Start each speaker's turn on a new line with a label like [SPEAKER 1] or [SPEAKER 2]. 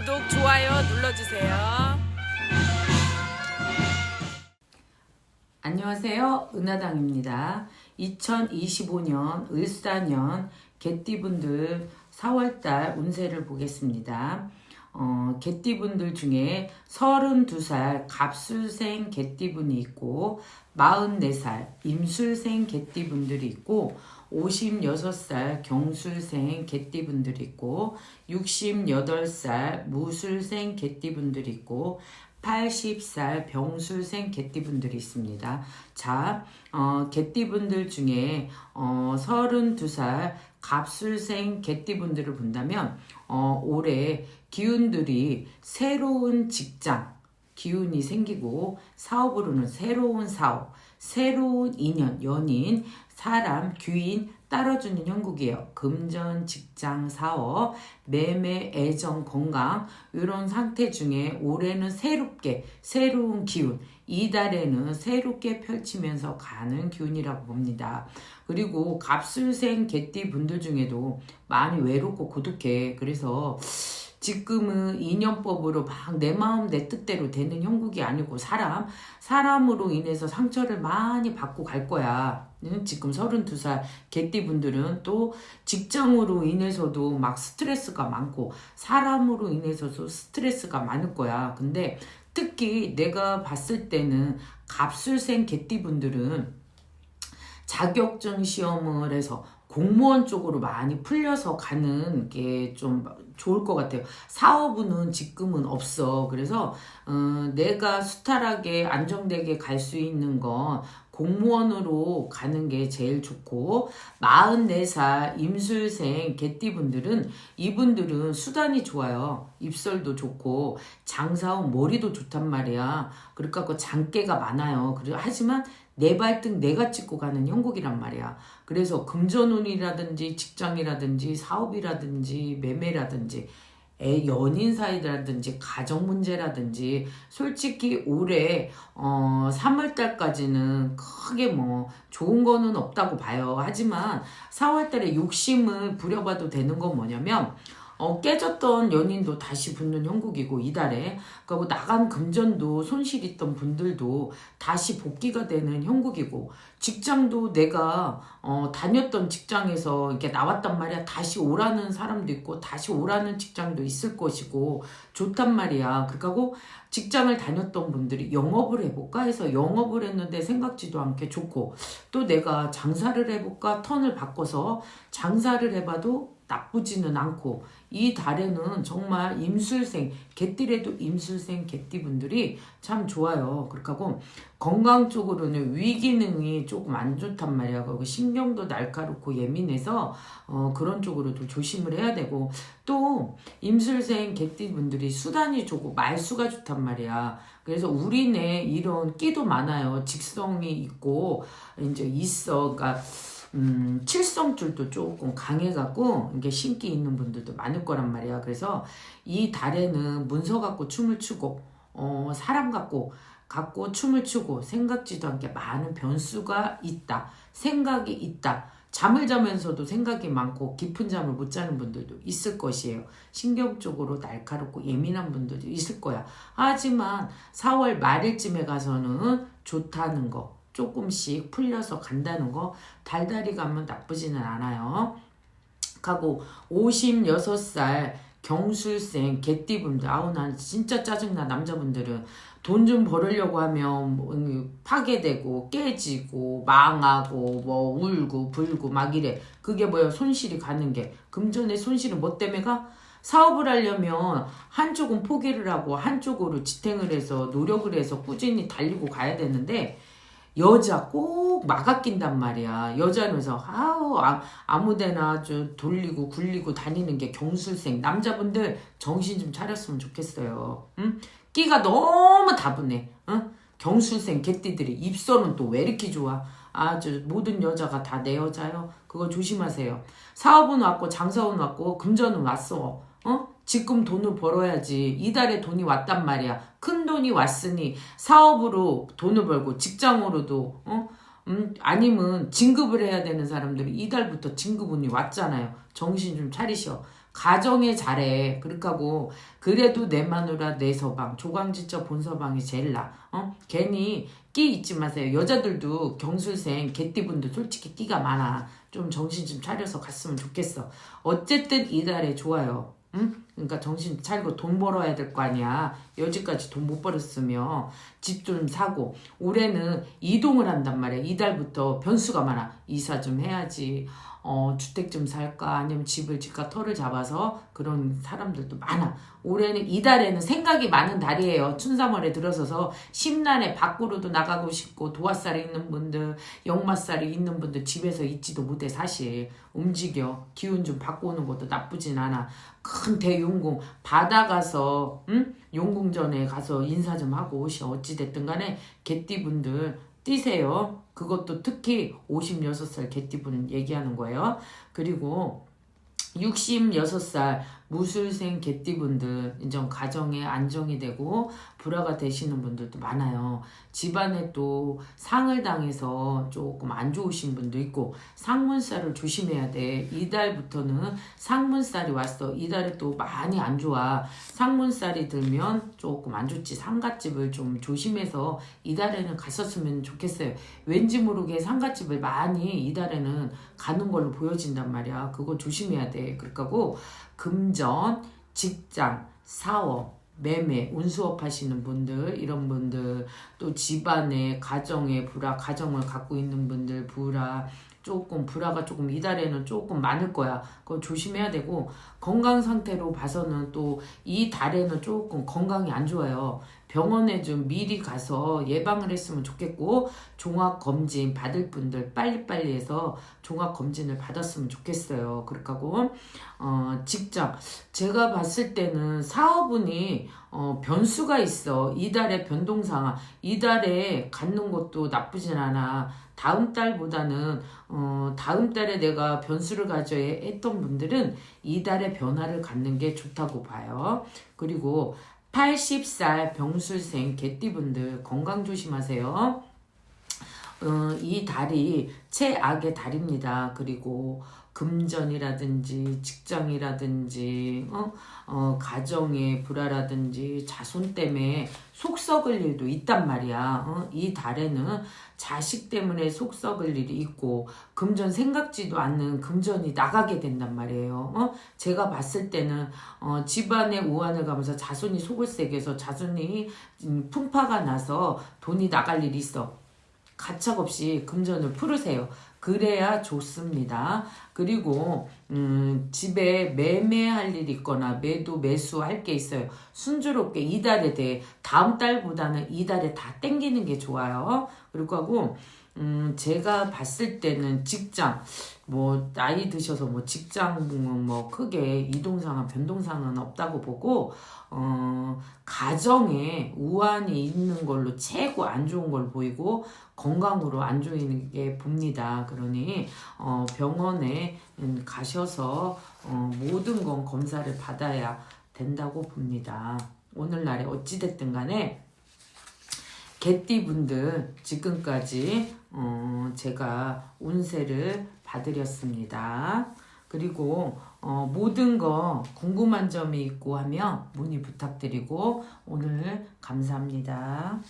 [SPEAKER 1] 구독, 좋아요 눌러주세요.
[SPEAKER 2] 안녕하세요. 은하당입니다. 2025년 을사년 개띠분들 4월달 운세를 보겠습니다. 어, 개띠분들 중에 32살 갑술생 개띠분이 있고 44살 임술생 개띠분들이 있고 56살 경술생 개띠분들이 있고 68살 무술생 개띠분들이 있고 80살 병술생 개띠분들이 있습니다. 자, 어, 개띠분들 중에 어, 32살 갑술생 개띠분들을 본다면 어, 올해 기운들이 새로운 직장, 기운이 생기고 사업으로는 새로운 사업, 새로운 인연, 연인, 사람, 귀인 따라주는 형국이에요. 금전, 직장, 사업, 매매, 애정, 건강 이런 상태 중에 올해는 새롭게 새로운 기운 이달에는 새롭게 펼치면서 가는 기운이라고 봅니다. 그리고 갑술생 개띠 분들 중에도 많이 외롭고 고독해. 그래서 지금은 인연법으로 막 내 마음 내 뜻대로 되는 형국이 아니고 사람 사람으로 인해서 상처를 많이 받고 갈 거야. 응? 지금 32살 개띠분들은 또 직장으로 인해서도 막 스트레스가 많고 사람으로 인해서도 스트레스가 많을 거야. 근데 특히 내가 봤을 때는 갑술생 개띠분들은 자격증 시험을 해서 공무원 쪽으로 많이 풀려서 가는 게 좀 좋을 것 같아요. 사업은 지금은 없어. 그래서 어, 내가 수탈하게 안정되게 갈 수 있는 건 공무원으로 가는 게 제일 좋고 44살 임술생 개띠분들은 이분들은 수단이 좋아요. 입설도 좋고 장사원 머리도 좋단 말이야. 그러니까 그 장깨가 많아요. 그래 하지만 내 발등 내가 찍고 가는 형국이란 말이야. 그래서 금전운이라든지 직장이라든지 사업이라든지 매매라든지 애 연인 사이라든지 가정 문제라든지 솔직히 올해 어 3월 달까지는 크게 뭐 좋은 거는 없다고 봐요. 하지만 4월 달에 욕심을 부려봐도 되는 건 뭐냐면 어, 깨졌던 연인도 다시 붙는 형국이고 이달에. 그리고 나간 금전도 손실 있던 분들도 다시 복귀가 되는 형국이고 직장도 내가 어, 다녔던 직장에서 이렇게 나왔단 말이야. 다시 오라는 사람도 있고 다시 오라는 직장도 있을 것이고 좋단 말이야. 그리고 직장을 다녔던 분들이 영업을 해볼까 해서 영업을 했는데 생각지도 않게 좋고 또 내가 장사를 해볼까 턴을 바꿔서 장사를 해봐도 나쁘지는 않고 이 달에는 정말 임술생 개띠래도 임술생 개띠분들이 참 좋아요. 그렇게 하고 건강 쪽으로는 위기능이 조금 안 좋단 말이야. 그리고 신경도 날카롭고 예민해서 어, 그런 쪽으로도 조심을 해야 되고 또 임술생 개띠분들이 수단이 좋고 말수가 좋단 말이야. 그래서 우리 네 이런 끼도 많아요. 직성이 있고 이제 있어. 그러니까 음, 칠성줄도 조금 강해갖고 이게 신기 있는 분들도 많을 거란 말이야. 그래서 이 달에는 문서 갖고 춤을 추고 어, 사람 갖고 갖고 춤을 추고 생각지도 않게 많은 변수가 있다. 생각이 있다. 잠을 자면서도 생각이 많고 깊은 잠을 못 자는 분들도 있을 것이에요. 신경적으로 날카롭고 예민한 분들도 있을 거야. 하지만 4월 말일쯤에 가서는 좋다는 거, 조금씩 풀려서 간다는 거 달달이 가면 나쁘지는 않아요. 하고 56살 경술생 개띠분들. 아우 난 진짜 짜증나 남자분들은. 돈 좀 벌으려고 하면 뭐 파괴되고 깨지고 망하고 뭐 울고 불고 막 이래. 그게 뭐야 손실이 가는 게. 금전의 손실은 뭐 때문에 가? 사업을 하려면 한쪽은 포기를 하고 한쪽으로 지탱을 해서 노력을 해서 꾸준히 달리고 가야 되는데 여자 꼭 막아 낀단 말이야. 여자는 그래서 아우 아, 아무데나 좀 돌리고 굴리고 다니는 게 경술생 남자분들 정신 좀 차렸으면 좋겠어요. 응? 끼가 너무 다분해. 응? 경술생 개띠들이 입술은 또 왜 이렇게 좋아? 아주 모든 여자가 다 내 여자요. 그거 조심하세요. 사업은 왔고 장사은 왔고 금전은 왔어. 어? 지금 돈을 벌어야지. 이달에 돈이 왔단 말이야. 큰 돈이 왔으니 사업으로 돈을 벌고 직장으로도 어? 음, 아니면 진급을 해야 되는 사람들이 이달부터 진급운이 왔잖아요. 정신 좀 차리셔. 가정에 잘해. 그렇다고 그래도 내 마누라 내 서방 조강지처 본서방이 제일 나. 어? 괜히 끼 잊지 마세요. 여자들도 경술생 개띠분들 솔직히 끼가 많아. 좀 정신 좀 차려서 갔으면 좋겠어. 어쨌든 이달에 좋아요. 응? 그러니까 정신 차리고 돈 벌어야 될 거 아니야. 여지까지 돈 못 벌었으며 집 좀 사고 올해는 이동을 한단 말이야. 이달부터 변수가 많아. 이사 좀 해야지. 어, 주택 좀 살까 아니면 집을 집가 터를 잡아서 그런 사람들도 많아. 올해는 이달에는 생각이 많은 달이에요. 춘삼월에 들어서서 심란에 밖으로도 나가고 싶고 도화살이 있는 분들, 역마살이 있는 분들 집에서 있지도 못해 사실. 움직여. 기운 좀 바꾸는 것도 나쁘진 않아. 큰 대 용궁 바다 가서 응? 용궁전에 가서 인사 좀 하고 오시 어찌 됐든 간에 개띠분들 뛰세요. 그것도 특히 56살 개띠분 얘기하는 거예요. 그리고 66살 무술생 개띠분들 인정 가정에 안정이 되고 불화가 되시는 분들도 많아요. 집안에 또 상을 당해서 조금 안 좋으신 분도 있고 상문살을 조심해야 돼. 이달부터는 상문살이 왔어. 이달에 또 많이 안 좋아. 상문살이 들면 조금 안 좋지. 상갓집을 좀 조심해서 이달에는 갔었으면 좋겠어요. 왠지 모르게 상갓집을 많이 이달에는 가는 걸로 보여진단 말이야. 그거 조심해야 돼. 그러니까고 금 전, 직장, 사업, 매매, 운수업 하시는 분들, 이런 분들, 또 집안에, 가정에 불화, 가정을 갖고 있는 분들, 불화, 조금, 불화가 조금 이달에는 조금 많을 거야. 그거 조심해야 되고, 건강 상태로 봐서는 또 이 달에는 조금 건강이 안 좋아요. 병원에 좀 미리 가서 예방을 했으면 좋겠고, 종합검진 받을 분들 빨리빨리 해서 종합검진을 받았으면 좋겠어요. 그렇다고, 어, 직장. 제가 봤을 때는 사업운이 어, 변수가 있어. 이달에 변동상황. 이달에 갖는 것도 나쁘진 않아. 다음 달보다는 어, 다음 달에 내가 변수를 가져야 했던 분들은 이달에 변화를 갖는 게 좋다고 봐요. 그리고 80살 병술생 개띠분들 건강 조심하세요. 어, 이 달이 최악의 달입니다. 그리고 금전이라든지 직장이라든지 어, 어, 가정의 불화라든지 자손 때문에 속 썩을 일도 있단 말이야. 어? 이 달에는 자식 때문에 속 썩을 일이 있고 금전 생각지도 않는 금전이 나가게 된단 말이에요. 어? 제가 봤을 때는 어, 집안에 우환을 가면서 자손이 속을 세게 해서 자손이 음, 풍파가 나서 돈이 나갈 일이 있어. 가차없이 금전을 풀으세요. 그래야 좋습니다. 그리고 음, 집에 매매할 일 있거나 매도 매수할 게 있어요. 순조롭게 이달에 대해 다음 달보다는 이달에 다 땡기는 게 좋아요. 그리고 하고 음, 제가 봤을 때는 직장, 뭐, 나이 드셔서 뭐, 직장은 뭐, 크게 이동상황, 변동상은 없다고 보고, 어, 가정에 우환이 있는 걸로 최고 안 좋은 걸 보이고, 건강으로 안 좋은 게 봅니다. 그러니, 어, 병원에 음, 가셔서, 어, 모든 건 검사를 받아야 된다고 봅니다. 오늘날에 어찌됐든 간에, 개띠분들 지금까지 어, 제가 운세를 봐드렸습니다. 그리고 어, 모든 거 궁금한 점이 있고 하면 문의 부탁드리고 오늘 감사합니다.